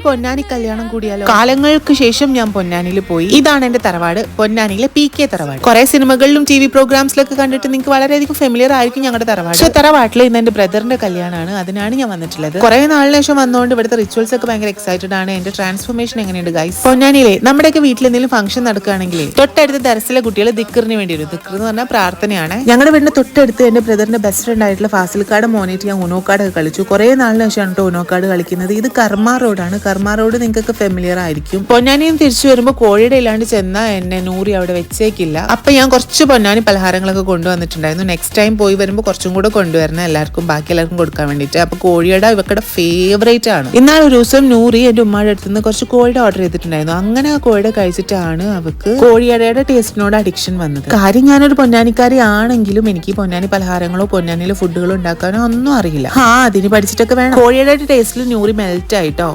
നമുക്കൊരു പൊന്നാനി കല്യാണം കൂടിയാലോ? കാലങ്ങൾക്ക് ശേഷം ഞാൻ പൊന്നാനിയിൽ പോയി. ഇതാണ് എന്റെ തറവാട്. പൊന്നാനിയിലെ പി കെ തറവാട്. കുറെ സിനിമകളിലും ടി വി പ്രോഗ്രാംസിലൊക്കെ കണ്ടിട്ട് നിങ്ങൾക്ക് വളരെയധികം ഫെമിലിയർ ആയിരിക്കും ഞങ്ങളുടെ തറവാട്. പക്ഷേ തറവാട്ടിൽ ഇന്ന് എന്റെ ബ്രദറിന്റെ കല്യാണമാണ്. അതിനാണ് ഞാൻ വന്നിട്ടുള്ളത്. കുറെ നാളിന് ശേഷം വന്നുകൊണ്ട് ഇവിടുത്തെ റിച്വൽസ് ഒക്കെ ഭയങ്കര എക്സൈറ്റഡ് ആണ്. എന്റെ ട്രാൻസ്ഫോർമേഷൻ എങ്ങനെയുണ്ട് ഗൈസ് പൊന്നാനിയിലെ നമ്മുടെയൊക്കെ വീട്ടിൽ എന്തെങ്കിലും ഫംഗ്ഷൻ നടക്കുകയാണെങ്കിൽ തൊട്ടടുത്ത് ദരസിലെ കുട്ടികൾ ദിക്കറിന് വേണ്ടി വരും. ദിക്കർ എന്ന് പറഞ്ഞാൽ പ്രാർത്ഥനയാണ്. ഞങ്ങളുടെ വീടിന്റെ തൊട്ടടുത്ത് എന്റെ ബ്രദറിന്റെ ബെസ്റ്റ് ഫ്രണ്ട് ആയിട്ടുള്ള ഫാസിൽക്കാട് മോനേറ്റ് ഞാൻ ഉനോക്കാട് കളിച്ചു. കുറെ നാളിന് ശേഷമാണ് ഉനോക്കാട് കളിക്കുന്നത്. ഇത് കർമ്മ റോഡാണ് കർമ്മ നിങ്ങൾക്ക് ഫെമിലിയർ ആയിരിക്കും. പൊന്നാനിയും തിരിച്ചു വരുമ്പോൾ കോഴിയുടെ ഇല്ലാണ്ട് ചെന്ന എന്നെ നൂറി അവിടെ വെച്ചേക്കില്ല. അപ്പൊ ഞാൻ കുറച്ച് പൊന്നാനി പലഹാരങ്ങളൊക്കെ കൊണ്ടുവന്നിട്ടുണ്ടായിരുന്നു. നെക്സ്റ്റ് ടൈം പോയി വരുമ്പോൾ കുറച്ചും കൂടെ കൊണ്ടുവരണം. എല്ലാവർക്കും ബാക്കി എല്ലാവർക്കും കൊടുക്കാൻ വേണ്ടിട്ട് അപ്പൊ കോഴിയുടെ ഇവക്കടെ ഫേവറേറ്റ് ആണ്. ഇന്നാൾ ഒരു ദിവസം നൂറി എന്റെ ഉമ്മയുടെ അടുത്ത് നിന്ന് കുറച്ച് കോഴിയുടെ ഓർഡർ ചെയ്തിട്ടുണ്ടായിരുന്നു. അങ്ങനെ ആ കോഴിയുടെ കഴിച്ചിട്ടാണ് അവക്ക് കോഴിയടയുടെ ടേസ്റ്റിനോട് അഡിക്ഷൻ വന്നത്. കാര്യം ഞാനൊരു പൊന്നാനിക്കാരി ആണെങ്കിലും എനിക്ക് പൊന്നാനി പലഹാരങ്ങളോ പൊന്നാനിയിലെ ഫുഡുകളോ ഉണ്ടാക്കാനോ ഒന്നും അറിയില്ല. ആ അതിന് പഠിച്ചിട്ടൊക്കെ വേണം. കോഴിയുടെ ടേസ്റ്റിൽ നൂറി മെൽറ്റ് ആയിട്ടോ?